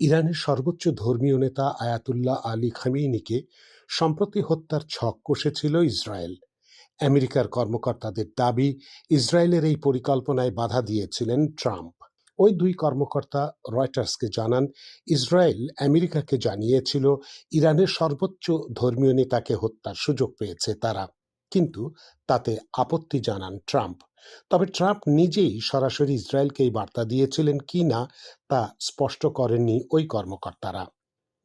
ইরানের সর্বোচ্চ ধর্মীয় নেতা আয়াতুল্লাহ আলী খামেইনিকে সম্প্রতি হত্যার ছক কষেছিল ইসরায়েল। আমেরিকার কর্মকর্তাদের দাবি, ইসরায়েলের এই পরিকল্পনায় বাধা দিয়েছিলেন ট্রাম্প। ওই দুই কর্মকর্তা রয়টার্সকে জানান, ইসরায়েল আমেরিকাকে জানিয়েছিল, ইরানের সর্বোচ্চ ধর্মীয় নেতাকে হত্যার সুযোগ পেয়েছে তারা। কিন্তু তাতে আপত্তি জানান ট্রাম্প। তবে ট্রাম্প নিজেই সরাসরি ইসরায়েলকে এই বার্তা দিয়েছিলেন কি না তা স্পষ্ট করেননি ওই কর্মকর্তারা।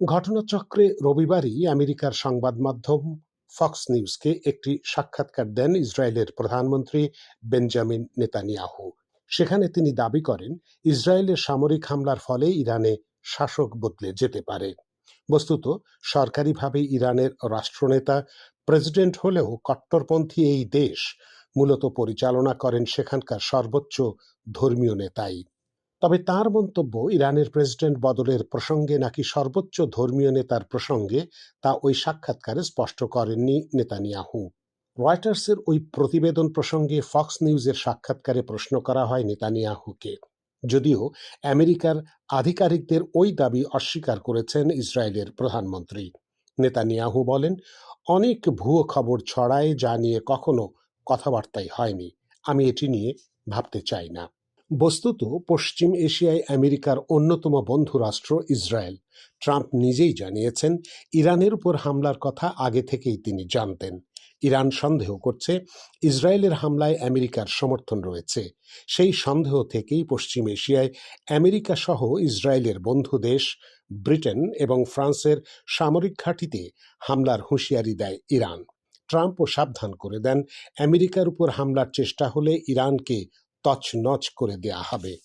ঘটনাচক্রে রবিবারই আমেরিকার সংবাদ মাধ্যম ফক্স নিউজকে একটি সাক্ষাৎকার দেন ইসরায়েলের প্রধানমন্ত্রী বেঞ্জামিন নেতানিয়াহু। সেখানে তিনি দাবি করেন, ইসরায়েলের সামরিক হামলার ফলে ইরানে শাসক বদলে যেতে পারে। বস্তুত, সরকারিভাবে ইরানের রাষ্ট্রনেতা প্রেসিডেন্ট হলেও কট্টরপন্থী এই দেশ মূলত পরিচালনা করেন সেখানকার সর্বোচ্চ ধর্মীয় নেতাই। তবে তার মন্তব্য, ইরানের প্রেসিডেন্ট বদলের প্রসঙ্গে নাকি সর্বোচ্চ ধর্মীয় নেতার প্রসঙ্গে তা ওই সাক্ষাৎকারে স্পষ্ট করেননি নেতানিয়াহু। রয়টার্সের ওই প্রতিবেদন প্রসঙ্গে ফক্স নিউজের সাক্ষাৎকারে প্রশ্ন করা হয় নেতানিয়াহুকে, যদিও আমেরিকার আধিকারিকদের ওই দাবি অস্বীকার করেছেন ইসরায়েলের প্রধানমন্ত্রী। নেতানিয়াহু বলেন, অনেক ভুয়ো খবর ছড়ায় যা নিয়ে কখনো কথাবার্তাই হয়নি। আমি এটি নিয়ে ভাবতে চাই না। বস্তুত পশ্চিম এশিয়ায় আমেরিকার অন্যতম বন্ধু রাষ্ট্র ইসরায়েল। ট্রাম্প নিজেই জানিয়েছেন, ইরানের উপর হামলার কথা আগে থেকেই তিনি জানতেন। ইরান সন্দেহ করছে, ইসরায়েলের হামলায় আমেরিকার সমর্থন রয়েছে। সেই সন্দেহ থেকেই পশ্চিম এশিয়ায় আমেরিকা সহ ইসরায়েলের বন্ধু দেশ, ব্রিটেন এবং ফ্রান্সের সামরিক ঘাঁটিতে হামলার হুঁশিয়ারি দেয় ইরান। ট্রাম্পও সাবধান করে দেন, আমেরিকার উপর হামলার চেষ্টা হলে ইরানকে তছনছ করে দেয়া হবে।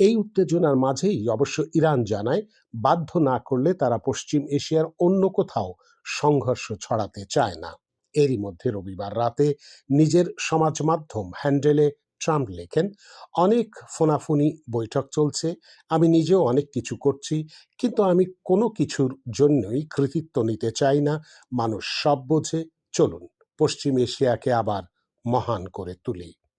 এই উত্তেজনার মাঝেই অবশ্য ইরান জানায়, বাধ্য না করলে তারা পশ্চিম এশিয়ার অন্য কোথাও সংঘর্ষ ছড়াতে চায় না। এরই মধ্যে রবিবার রাতে নিজের সমাজ মাধ্যম হ্যান্ডেলে ট্রাম্প লেখেন, অনেক ফোনাফুনি বৈঠক চলছে, আমি নিজেও অনেক কিছু করছি, কিন্তু আমি কোনো কিছুর জন্যই কৃতিত্ব নিতে চাই না, মানুষ সব বোঝে, চলুন পশ্চিম এশিয়াকে আবার মহান করে তুলি।